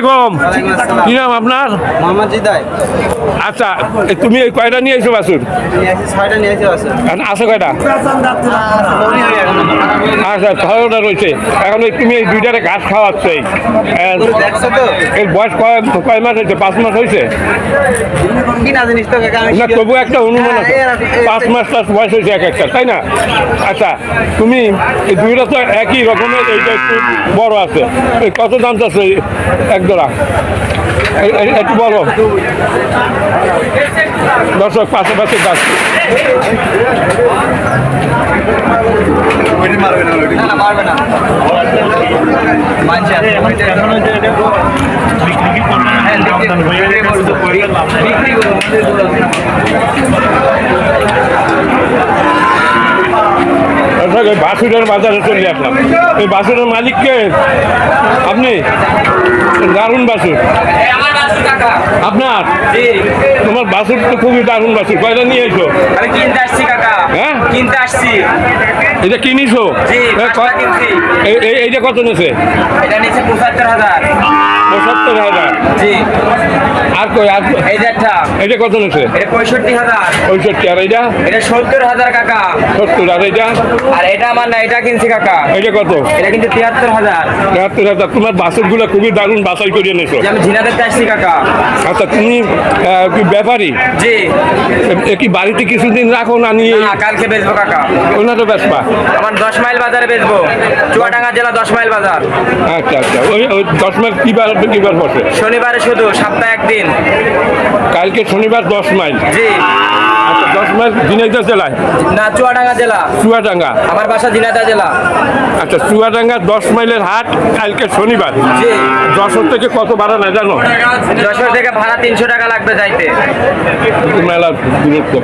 আলাইকুম। কি নাম আপনার? মোহাম্মদ জিদাই। আচ্ছা তুমি এই কয়টা নিয়ে এসো বাসুর? আছে কয়টা? আচ্ছা ছয়টা রয়েছে। এখন এই তুমি এই দুইটারে ঘাস খাওয়াচ্ছ এই। এর বয়স কয় কয় মাস হয়েছে? পাঁচ মাস হয়েছে? না তবু একটা অনুমান আছে। হ্যাঁ, পাঁচ মাস টাস বয়স হয়েছে এক একটা তাই না? আচ্ছা তুমি এই দুইটা তো একই রকমের এইটা একটু বড় আছে। কত দাম চাচ্ছে? এক এই- একটু বড় দর্শক পাশে পাশে যাচ্ছে না না মারবে না মানছি আছে। বিক্রি- বিক্রি করব, আমাদের গরু আছে। দর্শক এই বাসুরের বাজারে চলে আসলাম এই বাসুরের মালিককে আপনি দারুণ বাসুর বাসুর কাকা আপনার তোমার বাসুর তো খুবই দারুণ বাসুর কয়টা নিয়ে এসো? কিনতে আসছি কাকা। হ্যাঁ? কিনতে আসছি। এটা কিনিছো। এইটা কত নেছে? এটা নিচ্ছে পঁচাত্তর হাজার। পঁচাত্তর হাজার। জি। আর কই আর কই? এটা কত নেছে? এটা পঁয়ষট্টি হাজার। পঁয়ষট্টি। আর এইটা? এটা সত্তর হাজার কাকা। সত্তর। আর এইটা? আর এটা আমার না এটা কিনছি কাকা। কত? এটা কিন্তু তিয়াত্তর হাজার। তেহাত্তর হাজার। তোমার বাসুরগুলো খুবই দারুণ বাছাই করে এনেছো আমি ঝিনা আসছি কাকা। আচ্ছা তুমি কি ব্যাপারী? জি। কি বাড়িতে কিছুদিন রাখো না নিয়ে? কালকে বেচবো কাকা। ওনারও বেসপা আমার দশ মাইল বাজারে বেচবো। চুয়াডাঙ্গা জেলা দশ মাইল বাজার। আচ্ছা আচ্ছা ওই ওই দশ মাইল কী বার কী বার বসে? শনিবারে শুধু সপ্তাহে একদিন। কালকে শনিবার দশ মাইল। জি। আচ্ছা দশ মাইল ঝিনাইদহ জেলায়? না চুয়াডাঙ্গা জেলা। চুয়াডাঙ্গা? আমার বাসা ঝিনাইদহ জেলা। আচ্ছা চুয়াডাঙ্গা দশ মাইলের হাট কালকে শনিবার। জি। যশোর থেকে কত ভাড়া না জানো? যশোর থেকে ভাড়া তিনশো টাকা লাগবে যাইতে। মেলা দূরত্ব।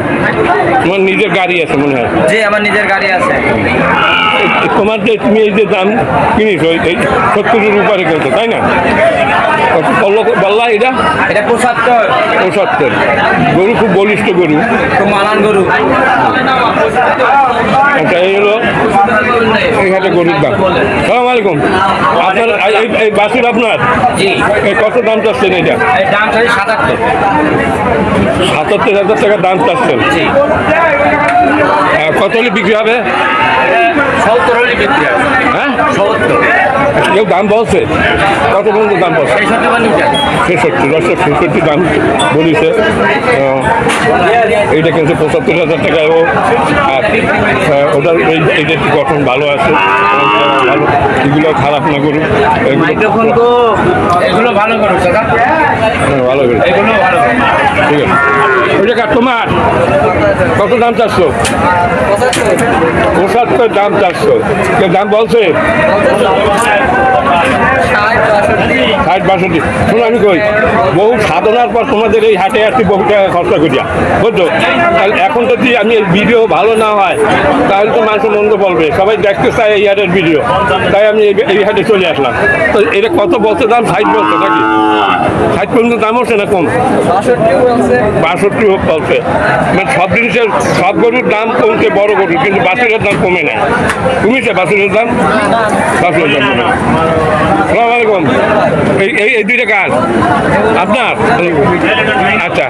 তোমার নিজের গাড়ি আছে মনে হয়? জি আমার নিজের গাড়ি আছে। তোমার যে তুমি এই যে দাম কিনিস ওই সত্তরের উপরে কিনতে তাই না? বলল এটা? এটা পঁচাত্তর। পঁচাত্তর। গরু খুব বলিষ্ঠ গরু। খুব মানান গরু। আচ্ছা এই হলো এই হাটে গরুর দাম। সালাম আলাইকুম। আপনার এই- বাসুর আপনার? কত দাম চাচ্ছেন এটা? সাতাত্তর। সাতাত্তর হাজার টাকা দাম চাচ্ছেন। জি। কত হলে বিক্রি হবে? সত্তর হলে বিক্রি হবে। হ্যাঁ? সত্তর। কেউ দাম বলছে? কত পর্যন্ত দাম বলছে? ছেষট্টি দশশো ছেষট্টি দাম বলিছে। এইটা কিন্তু পঁচাত্তর হাজার টাকায় ও আর ওটার এই এইটা গঠন ভালো আছে। ভালো এগুলো খারাপ না করুন এগুলো ভালো করো কাকা হ্যাঁ, ভালো করে এগুলো ভালো ঠিক আছে। ওই জায়গা তোমার? কত দাম চাচ্ছ? পঁচাত্তর দাম চাচ্ছ? কে দাম বলছে? ষাট বাষট্টি। শোনো, আমি কই, বহু সাধনার পর তোমাদের এই হাটে আসছি বহু টাকা খরচা করিয়া। বুঝছ? তাহলে এখন যদি আমি এই ভিডিও ভালো না হয়, তাহলে তো মানুষ মন্দ বলবে। সবাই দেখতে চায় এই হাটের ভিডিও। তাই আমি এই- হাটে চলে আসলাম। তো এটা কত বলছে দাম? ষাট বলছে নাকি? ষাট পর্যন্ত দাম হচ্ছে না কম? বাষট্টি হোক বলছে। মানে সব জিনিসের সব গরুর দাম কমছে, বড় গরু কিন্তু বাছুরের দাম কমে নাই কমেছে বাছুরের দাম বাছুরের দাম সালাম আলাইকুম। এই এই দুইটা কাজ আপনার? আচ্ছা।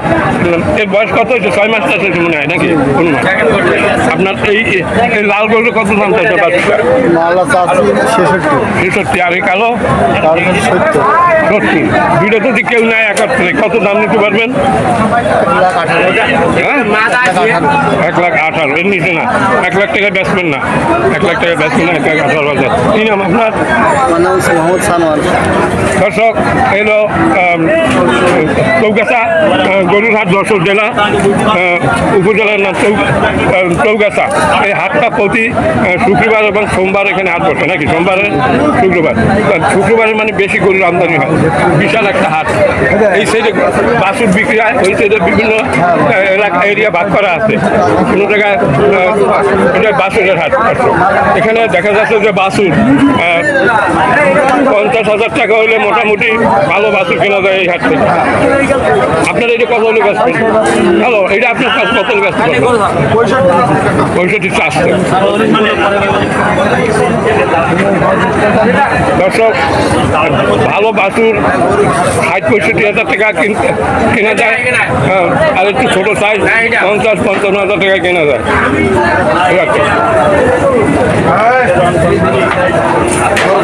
এর বয়স কত হয়েছে? ছয় মাস হয়েছে মনে হয় নাকি? অনুমান আপনার এই এই লাল গরুর কত দাম চাইছে ছেষট্টি। ছেষট্টি। আর এই কালো? সত্তর। দুইটা যদি কেউ নেয় একাত্তরে কত দাম নিতে পারবেন? হ্যাঁ? এক লাখ আঠারো। এর নিচে না। এক লাখ টাকা বেচবেন না। এক লাখ টাকা বেচবেন না এক লাখ আঠারো হাজার। কি নাম আপনার? মোহাম্মদ সানোয়ার। দর্শক এলো চৌগাছা গরুরহাট যশোর জেলা উপজেলার নাম চৌ চৌগাছা। এই হাটটা প্রতি শুক্রবার এবং সোমবার এখানে হাট বসে নাকি? সোমবারে শুক্রবার। শুক্রবারে মানে বেশি গরুর আমদানি হয়। বিশাল একটা হাট। এই সাইডে বাসুর বিক্রি হয় ওই সাইডে বিভিন্ন এলাকা এরিয়া ভাগ করা আছে। কোনো জায়গায় এটা বাসুরের হাট। দর্শক। এখানে দেখা যাচ্ছে যে বাসুর পঞ্চাশ হাজার টাকা হলে মোটামুটি ভালো বাছুর কেনা যায় এই হাট থেকে। আপনার এটা কত হলে ব্যস্ত? হ্যালো এটা আপনার কাছে কত হলে ব্যস্ত? পঁয়ষট্টি চারশো দর্শক ভালো বাছুর ষাট পঁয়ষট্টি হাজার টাকা কেনা যায়। হ্যাঁ, আর একটু ছোটো সাইজ পঞ্চাশ পঞ্চান্ন হাজার টাকা কেনা যায়। ঠিক আছে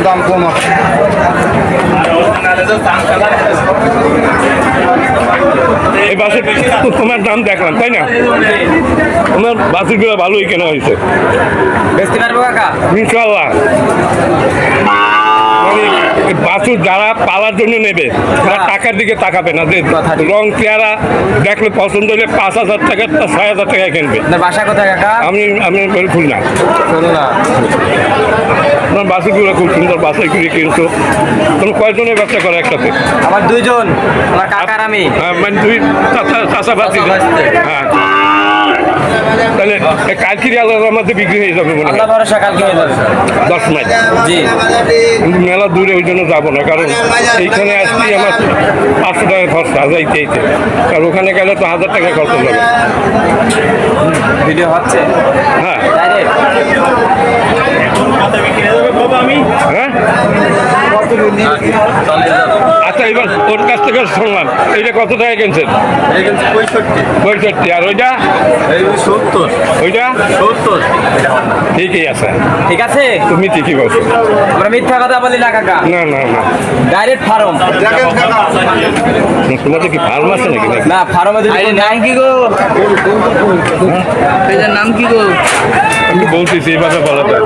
দাম কম আছে এই বাসের তোমার দাম দেখলাম তাই না? তোমার বাসুরগুলো ভালোই কেনা হয়েছে। ইনশাল্লাহ বাছুর যারা পালার জন্য নেবে তারা টাকার দিকে তাকাবে না। যে রং চেহারা দেখলে পছন্দ হলে পাঁচ হাজার টাকা ছয় হাজার টাকা কিনবে। বাসা কোথায় কাকা? আমি আমি খুল না খুলনা। আপনার বাছুরগুলো খুব সুন্দর বাছাই করে কিনছো। তুমি কয়জনের ব্যবসা করো একসাথে? আমার দুইজন আমার কাকার আমি। হ্যাঁ, মানে দুই চাচাবাচি হ্যাঁ। তাহলে এই কালকিরি আলাদার মধ্যে বিক্রি হয়ে যাবে মনে আল্লাহ ভরসা কালকে হয়ে যাবে। দশ মাইল। জি। কিন্তু মেলা দূরে ওই জন্য যাব না কারণ এইখানে আসতেই আমার পাঁচশো টাকা খরচা যাইতে এইতে কারণ ওখানে গেলে তো হাজার টাকা খরচ যাবে ভিডিও হচ্ছে। হ্যাঁ। হ্যাঁ? আচ্ছা এবার ওর কাছ থেকে শুনলাম এইটা কত টাকা কিনছেন? পঁয়ষট্টি। আর ওইটা? সত্তর। ওইটা? সত্তর। ঠিকই আছে। ঠিক আছে? তুমি ঠিকই বলছো। আমরা মিথ্যা কথা বলি না কাকা। না না না। ডাইরেক্ট ফার্ম তোমাদের কি ফার্ম আছে নাকি? না ফার্মে যদি নাম কি গো? নাম কি গো? আমি বলতেছি বলা যায়